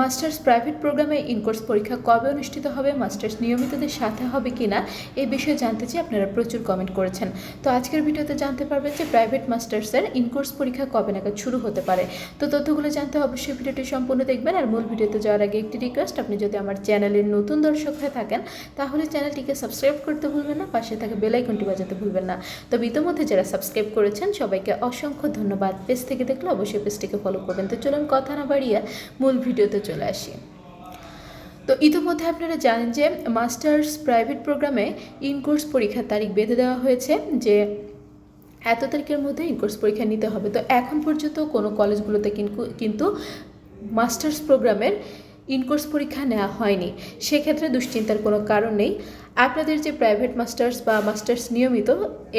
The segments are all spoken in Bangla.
মাস্টার্স প্রাইভেট প্রোগ্রামে ইনকোর্স পরীক্ষা কবে অনুষ্ঠিত হবে, মাস্টার্স নিয়মিতদের সাথে হবে কি না এই বিষয়ে জানতে চাই আপনারা প্রচুর কমেন্ট করেছেন। তো আজকের ভিডিওতে জানতে পারবেন যে প্রাইভেট মাস্টার্সের ইনকোর্স পরীক্ষা কবে নাগাদ শুরু হতে পারে। তো তথ্যগুলো জানতে অবশ্যই ভিডিওটি সম্পূর্ণ দেখবেন আর মূল ভিডিওতে যাওয়ার আগে একটি রিকোয়েস্ট আপনি যদি আমার চ্যানেলের নতুন দর্শক হয়ে থাকেন, তাহলে চ্যানেলটিকে সাবস্ক্রাইব করতে ভুলবেন না, পাশে থাকা বেল আইকনটি বাজাতে ভুলবেন না। তবে ইতোমধ্যে যারা সাবস্ক্রাইব করেছেন, সবাইকে অসংখ্য ধন্যবাদ। পেজ থেকে দেখলে অবশ্যই পেজটিকে ফলো করবেন। তো চলুন কথা না বাড়িয়ে মূল ভিডিওতে চলে আসি। তো ইতিমধ্যে আপনারা জানেন যে মাস্টার্স প্রাইভেট প্রোগ্রামে ইনকোর্স পরীক্ষার তারিখ বেঁধে দেওয়া হয়েছে যে এত তারিখের মধ্যে ইনকোর্স পরীক্ষা নিতে হবে। তো এখন পর্যন্ত কোনো কলেজগুলোতে কিন্তু কিন্তু মাস্টার্স প্রোগ্রামের ইনকোর্স পরীক্ষা নেওয়া হয়নি। সেক্ষেত্রে দুশ্চিন্তার কোনো কারণ নেই। আপনাদের যে প্রাইভেট মাস্টার্স বা মাস্টার্স নিয়মিত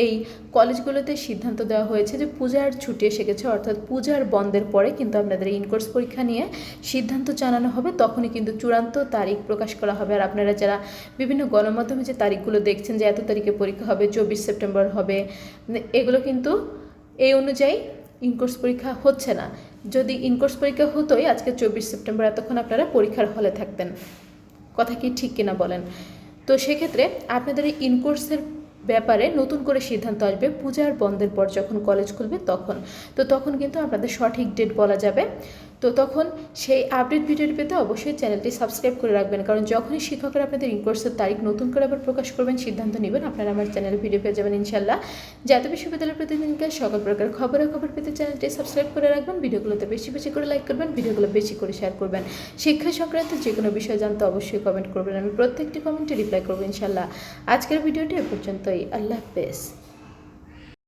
এই কলেজগুলোতে সিদ্ধান্ত দেওয়া হয়েছে যে পূজার ছুটি এসে গেছে, অর্থাৎ পূজার বন্ধের পরে কিন্তু আপনাদের ইনকোর্স পরীক্ষা নিয়ে সিদ্ধান্ত জানানো হবে। তখনই কিন্তু চূড়ান্ত তারিখ প্রকাশ করা হবে। আর আপনারা যারা বিভিন্ন গণমাধ্যমে যে তারিখগুলো দেখছেন যে এত তারিখে পরীক্ষা হবে, চব্বিশ সেপ্টেম্বর হবে, এগুলো কিন্তু এই অনুযায়ী ইনকোর্স পরীক্ষা হচ্ছে না। যদি ইনকোর্স পরীক্ষা হতোই, আজকে চব্বিশ সেপ্টেম্বর, এতক্ষণ আপনারা পরীক্ষার হলে থাকতেন। কথা কি ঠিক কিনা বলেন? তো সেক্ষেত্রে আপনাদের এই ইনকোর্সের ব্যাপারে নতুন করে সিদ্ধান্ত আসবে পূজার বন্ধের পর যখন কলেজ খুলবে তখন। তো তখন কিন্তু আপনাদের সঠিক ডেট বলা যাবে। তো তখন সেই আপডেট ভিডিওটি পেতে অবশ্যই চ্যানেলটি সাবস্ক্রাইব করে রাখবেন। কারণ যখনই শিক্ষকরা আপনাদের ইনকোর্সের তারিখ নতুন করে আবার প্রকাশ করবেন, সিদ্ধান্ত নেবেন, আপনারা আমার চ্যানেলে ভিডিও পেয়ে যাবেন ইনশাল্লাহ জাতীয় বিশ্ববিদ্যালয় প্রতিদিনকার সকল প্রকার খবরের খবর পেতে চ্যানেলটি সাবস্ক্রাইব করে রাখবেন। ভিডিওগুলোতে বেশি বেশি করে লাইক করবেন ভিডিওগুলো বেশি করে শেয়ার করবেন। শিক্ষা সংক্রান্ত যে কোনো বিষয় জানতে অবশ্যই কমেন্ট করবেন। আমি প্রত্যেকটি কমেন্টে রিপ্লাই করব ইনশাল্লাহ আজকের ভিডিওটি এ পর্যন্তই। আল্লাহ হাফেজ।